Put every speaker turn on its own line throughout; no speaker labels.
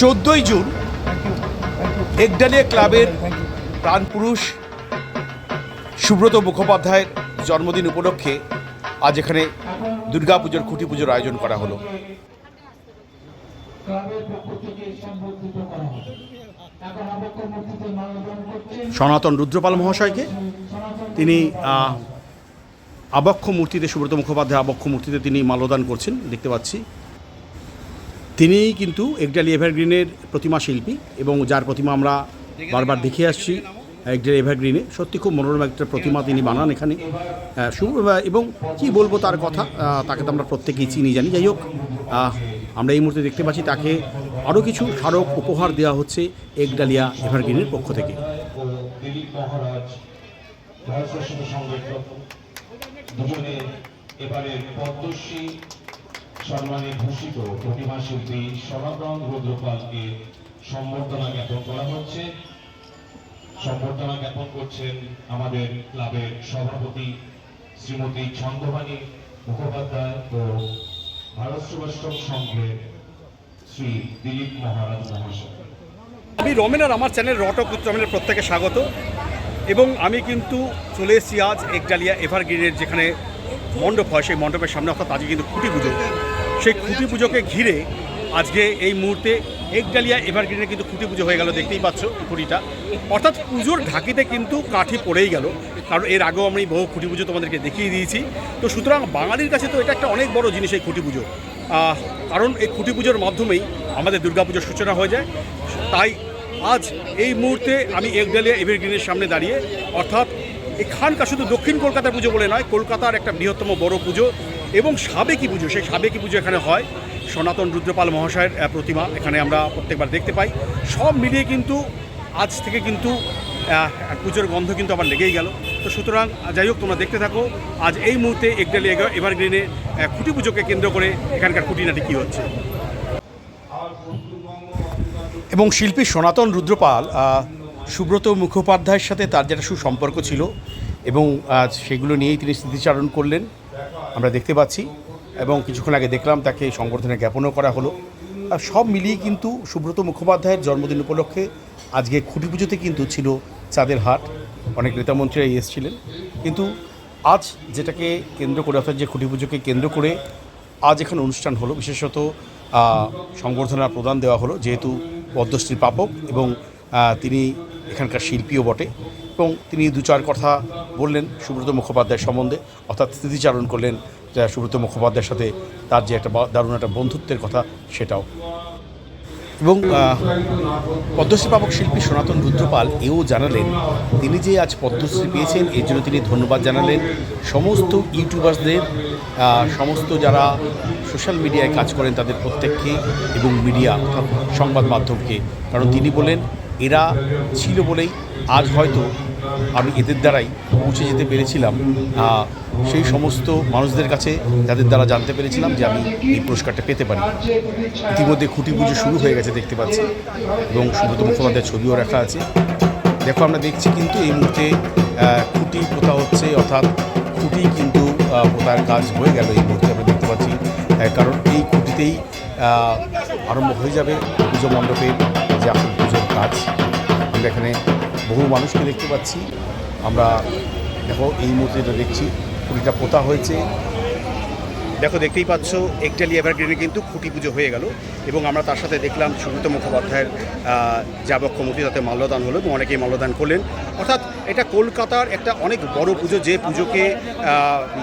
চোদ্দোই জুন একডালিয়া ক্লাবের প্রাণপুরুষ সুব্রত মুখোপাধ্যায়ের জন্মদিন উপলক্ষে আজ এখানে দুর্গাপুজোর খুঁটি পুজোর আয়োজন করা হলো। সনাতন রুদ্রপাল মহাশয়কে, তিনি আবক্ষ মূর্তিতে সুব্রত মুখোপাধ্যায় আবক্ষ মূর্তিতে তিনি মাল্যদান করছেন, দেখতে পাচ্ছি। তিনি কিন্তু একডালি এভারগ্রিনের প্রতিমা শিল্পী এবং যার প্রতিমা আমরা বারবার দেখে আসছি, একডালি এভারগ্রিনে। সত্যি খুব মনোরম একটা প্রতিমা তিনি বানান এখানে। এবং কি বলব তার কথা তাকে তো আমরা প্রত্যেকেই চিনি, জানি। যাই হোক আমরা এই মুহূর্তে দেখতে পাচ্ছি তাকে আরও কিছু স্মারক উপহার দেওয়া হচ্ছে একডালিয়া এভারগ্রিনের পক্ষ থেকে।
এবারে পদ্মশ্রী সম্মানে ভূষিত প্রতিমা শিল্পী সনাতন রুদ্রপালকে সম্বর্ধনা জ্ঞাপন করা হচ্ছে। সম্বর্ধনা জ্ঞাপন করছেন আমাদের ক্লাবের সভাপতি শ্রীমতী ছন্দবাণী মুখোপাধ্যায় ও ভারত সেবাশ্রম সংঘের শ্রী দিলীপ মহারাজ মহাশয়।
আমি রমেন আর আমার চ্যানেল রটক চ্যানেলের প্রত্যেকে স্বাগত। এবং আমি কিন্তু চলে এসেছি আজ একডালিয়া এভারগ্রিনের যেখানে মণ্ডপ হয়, সেই মণ্ডপের সামনে, অর্থাৎ আজকে কিন্তু খুঁটি পুজো। সেই খুঁটি পুজোকে ঘিরে আজকে এই মুহূর্তে একডালিয়া এভারগ্রিনে কিন্তু খুঁটি পুজো হয়ে গেল, দেখতেই পাচ্ছ খুঁটিটা অর্থাৎ পুজোর ঢাকিতে কিন্তু কাঠি পড়েই গেল। কারণ এর আগেও আমি বহু খুঁটি পুজো তোমাদেরকে দেখিয়ে দিয়েছি। তো সুতরাং বাঙালির কাছে তো এটা একটা অনেক বড় জিনিস এই খুঁটি পুজো। কারণ এই খুঁটি পুজোর মাধ্যমেই আমাদের দুর্গাপুজোর সূচনা হয়ে যায়। তাই আজ এই মুহূর্তে আমি একডালিয়া এভারগ্রিনের সামনে দাঁড়িয়ে, অর্থাৎ এখানকার শুধু দক্ষিণ কলকাতার পুজো বলে নয়, কলকাতার একটা বৃহত্তম বড় পুজো এবং সাবেকি পুজো, সেই সাবেকি পুজো এখানে হয়। সনাতন রুদ্রপাল মহাশয়ের প্রতিমা এখানে আমরা প্রত্যেকবার দেখতে পাই। সব মিলিয়ে কিন্তু আজ থেকে কিন্তু পুজোর গন্ধ কিন্তু আবার লেগেই গেল। তো সুতরাং, যাই হোক, তোমরা দেখতে থাকো, আজ এই মুহূর্তে একডালিয়া এভারগ্রিনে খুঁটি পুজোকে কেন্দ্র করে এখানকার খুঁটিনাটি কী হচ্ছে? এবং শিল্পী সনাতন রুদ্রপাল সুব্রত মুখোপাধ্যায়ের সাথে তার যেটা সুসম্পর্ক ছিল, এবং সেগুলো নিয়েই তিনি স্মৃতিচারণ করলেন। আমরা দেখতে পাচ্ছি এবং কিছুক্ষণ আগে দেখলাম তাকে সংবর্ধনা জ্ঞাপনও করা হলো। সব মিলিয়ে কিন্তু সুব্রত মুখোপাধ্যায়ের জন্মদিন উপলক্ষে আজকে খুঁটি পুজোতে কিন্তু ছিল চাঁদের হাট। অনেক নেতামন্ত্রীরা এসেছিলেন। কিন্তু আজ যেটাকে কেন্দ্র করে, অর্থাৎ যে খুঁটি পুজোকে কেন্দ্র করে আজ এখানে অনুষ্ঠান হলো। বিশেষত সংবর্ধনা প্রদান দেওয়া হলো, যেহেতু পদ্মশ্রী প্রাপক এবং তিনি এখানকার শিল্পীও বটে এবং তিনি দু চার কথা বললেন সুব্রত মুখোপাধ্যায়ের সম্বন্ধে, অর্থাৎ স্মৃতিচারণ করলেন যে সুব্রত মুখোপাধ্যায়ের সাথে তার যে একটা দারুণ একটা বন্ধুত্বের কথা সেটাও। এবং পদ্মশ্রী পাবক শিল্পী সনাতন রুদ্রপাল এও জানালেন, তিনি যে আজ পদ্মশ্রী পেয়েছেন, এর জন্য তিনি ধন্যবাদ জানালেন। সমস্ত ইউটিউবার্সদের সমস্ত যারা সোশ্যাল মিডিয়ায় কাজ করেন তাদের প্রত্যেককে এবং মিডিয়া অর্থাৎ সংবাদ মাধ্যমকে, কারণ তিনি বলেন এরা ছিল বলেই আজ হয়তো আমি এদের দ্বারাই পৌঁছে যেতে পেরেছিলাম। সেই সমস্ত মানুষদের কাছে যাদের দ্বারা জানতে পেরেছিলাম যে আমি এই পুরস্কারটা পেতে পারি। ইতিমধ্যে খুঁটি পুজো শুরু হয়ে গেছে দেখতে পাচ্ছি এবং সুব্রত মুখোপাধ্যায়ের ছবিও রাখা আছে। দেখো, আমরা দেখছি কিন্তু এই মুহূর্তে খুঁটি পোতা হচ্ছে, অর্থাৎ খুঁটি কিন্তু পোতার কাজ হয়ে গেল এই মুহূর্তে আমরা দেখতে পাচ্ছি। কারণ এই খুঁটিতেই আরম্ভ হয়ে যাবে পুজো মণ্ডপের যে আসল পুজোর কাজ। আমরা এখানে বহু মানুষকে দেখতে পাচ্ছি। আমরা দেখো এই মুহূর্তে এটা দেখছি। পুরীটা পোতা হয়েছে। দেখো দেখতেই পাচ্ছ একটালি এভারগ্রিনে কিন্তু খুঁটি পুজো হয়ে গেল এবং আমরা তার সাথে দেখলাম সুব্রত মুখোপাধ্যায়ের আহ, যাবক্ষ মূর্তি তাতে মাল্যদান হলো এবং অনেকেই মাল্যদান করলেন। অর্থাৎ এটা কলকাতার একটা অনেক বড় পুজো যে পুজোকে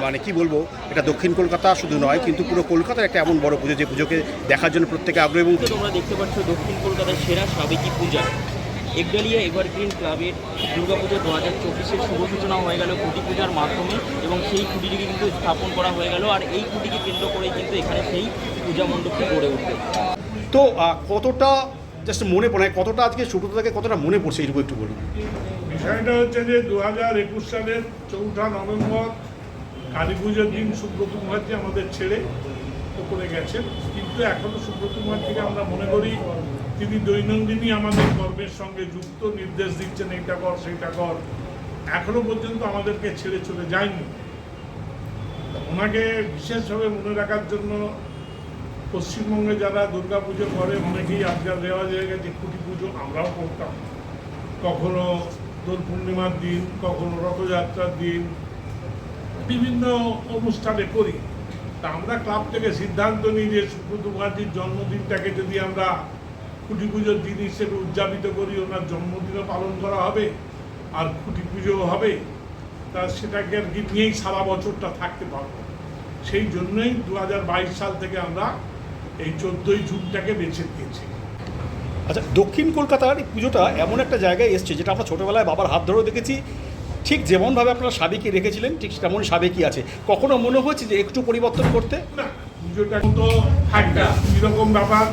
মানে কি বলব এটা দক্ষিণ কলকাতা শুধু নয় কিন্তু পুরো কলকাতার একটা এমন বড় পুজো যে পুজোকে দেখার জন্য প্রত্যেকে আগ্রহ এবং
তোমরা দেখতে পাচ্ছ দক্ষিণ কলকাতার সেরা সাবেকি পূজা। একডালিয়া এভারগ্রিন ক্লাবের দুর্গাপুজো দু হাজার চব্বিশের শুভ সূচনা হয়ে গেল খুঁটি পূজার মাধ্যমে এবং সেই খুঁটিটিকে কিন্তু স্থাপন করা হয়ে গেল আর এই খুঁটিকে কেন্দ্র করেই কিন্তু এখানে সেই পূজা মণ্ডপটি গড়ে উঠবে।
তো কতটা জাস্ট মনে পড়ে কতটা আজকে সুব্রতদাকে কতটা মনে পড়ছে এইটুকু একটু বলুন।
বিষয়টা হচ্ছে যে দু হাজার একুশ সালের চৌঠা নভেম্বর কালী পুজোর দিন সুব্রত মুখার্জি আমাদের ছেড়ে করে গেছেন কিন্তু এখনও সুব্রত মুখার্জিকে আমরা মনে করি তিনি দৈনন্দিনই আমাদের কর্মের সঙ্গে যুক্ত, নির্দেশ দিচ্ছেন, এইটা কর, সেইটা কর। এখনও পর্যন্ত আমাদেরকে ছেড়ে চলে যায়নি। ওনাকে বিশেষভাবে মনে রাখার জন্য পশ্চিমবঙ্গে যারা দুর্গা পুজো করে, অনেকেই আজকাল রেওয়াজ হয়ে গেছে খুঁটি পুজো আমরাও করতাম। কখনো দোল পূর্ণিমার দিন, কখনো রথযাত্রার দিন, বিভিন্ন অনুষ্ঠানে করি। তা আমরা ক্লাব থেকে সিদ্ধান্ত নিই যে সুব্রত মুখার্জির জন্মদিনটাকে যদি আমরা খুঁটি পুজোর দিন হিসেবে উদযাপিত করি ওনার জন্মদিনও পালন করা হবে আর খুঁটি পুজোও হবে। তা সেটাকে আর কি নিয়েই সারা বছরটা থাকতে পারব। সেই জন্যই দু হাজার বাইশ সাল থেকে আমরা এই চোদ্দোই জুনটাকে বেছে দিয়েছি
আচ্ছা দক্ষিণ কলকাতার এই পুজোটা এমন একটা জায়গায় এসছে যেটা আমরা ছোটোবেলায় বাবার হাত ধরেও দেখেছি। ঠিক যেমনভাবে আপনারা সাবেকি রেখেছিলেন ঠিক তেমন সাবেকি আছে। কখনো মনে হয়েছে যে একটু পরিবর্তন করতে?
না পুজোটা তো থাকবে কীরকম ব্যাপার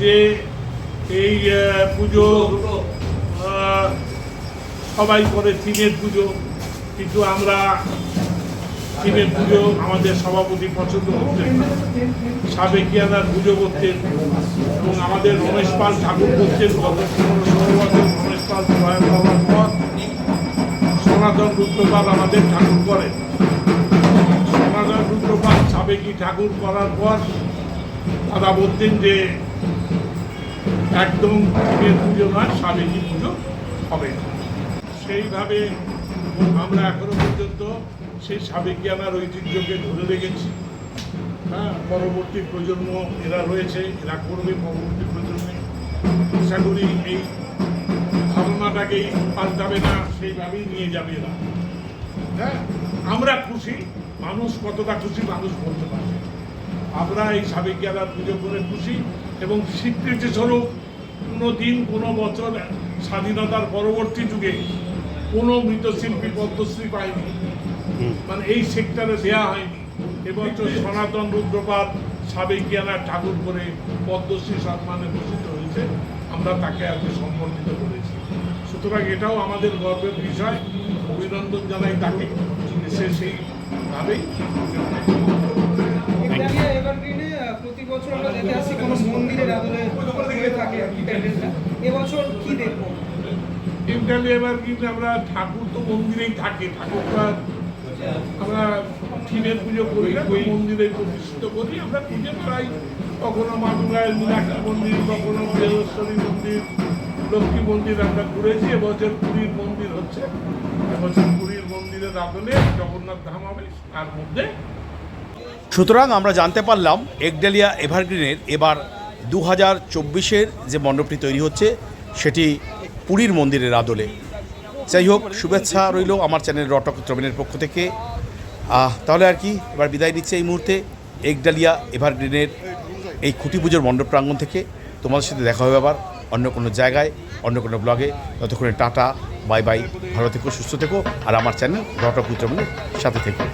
যে এই পুজো সবাই করে থিমের পুজো। কিন্তু আমরা থিমের পুজো আমাদের সভাপতি পছন্দ করতেন না। সাবেকিয়ানার পুজো করতেন এবং আমাদের রমেশ পাল ঠাকুর করতেন গত পনেরো ষোলো বছর। রমেশ পাল প্রয়াণ হওয়ার পর সনাতন রুদ্রপাল আমাদের ঠাকুর করেন। সনাতন রুদ্রপাল সাবেকি ঠাকুর করার পর তারা বলতেন যে একদম ঠাকুরের পুজো নয় সাবেকি পুজো হবে। সেইভাবে আমরা এখনও পর্যন্ত সেই সাবেকিয়ানার ঐতিহ্যকে ধরে রেখেছি। হ্যাঁ পরবর্তী প্রজন্ম এরা রয়েছে, এরা করবে পরবর্তী প্রজন্মে। আশা করি এই ধারণাটাকেই পাল্টাবে না, সেইভাবেই নিয়ে যাবে এরা। হ্যাঁ আমরা খুশি, মানুষ কতটা খুশি, মানুষ বলতে পারবে আমরা এই সাবেকিয়ালার পুজো করে খুশি এবং স্বীকৃতি স্বরূপ কোনো দিন কোনো বছর স্বাধীনতার পরবর্তী যুগে কোনো মৃতশিল্পী পদ্মশ্রী পায়নি। মানে এই সেক্টরে দেয়া হয়নি। এবছর সনাতন রুদ্রপাত সাবেকিয়ানা ঠাকুর করে পদ্মশ্রী সম্মানে ভূষিত হয়েছে। আমরা তাকে আজকে সম্বর্ধিত করেছি। সুতরাং এটাও আমাদের গর্বের বিষয়। অভিনন্দন জানাই তাকে। সে সেইভাবেই
প্রতি বছর কোনো এবছর কি
এবার কিন্তু আমরা ঠাকুর তো মন্দিরেই থাকে ঠাকুর। তো আর আমরা থিমের পুজো করি মন্দিরে প্রতিষ্ঠিত করি আমরা পুজো করাই কখনো মা দুর্গায় মীনাক্ষী মন্দির কখনো বৃহস্পতি মন্দির লক্ষ্মী মন্দির আমরা ঘুরেছি এবছর পুরীর মন্দির হচ্ছে এবছর পুরীর মন্দিরের আদলে জগন্নাথ ধাম হবে তার মধ্যে
সুতরাং আমরা জানতে পারলাম একডালিয়া এভারগ্রিনের এবার দু হাজার চব্বিশের যে মণ্ডপটি তৈরি হচ্ছে, সেটি পুরীর মন্দিরের আদলে। যাই হোক, শুভেচ্ছা রইল আমার চ্যানেল রটক ত্রবিনের পক্ষ থেকে। তাহলে আর কি, এবার বিদায় নিচ্ছে এই মুহূর্তে একডালিয়া এভারগ্রিনের এই খুঁটি পুজোর মণ্ডপ প্রাঙ্গণ থেকে। তোমাদের সাথে দেখা হবে আবার অন্য কোনো জায়গায়, অন্য কোনো ব্লগে। ততক্ষণে টাটা, বাই বাই, ভালো থেকো, সুস্থ থেকো, আর আমার চ্যানেল রটক ত্রবিনের সাথে থেকো।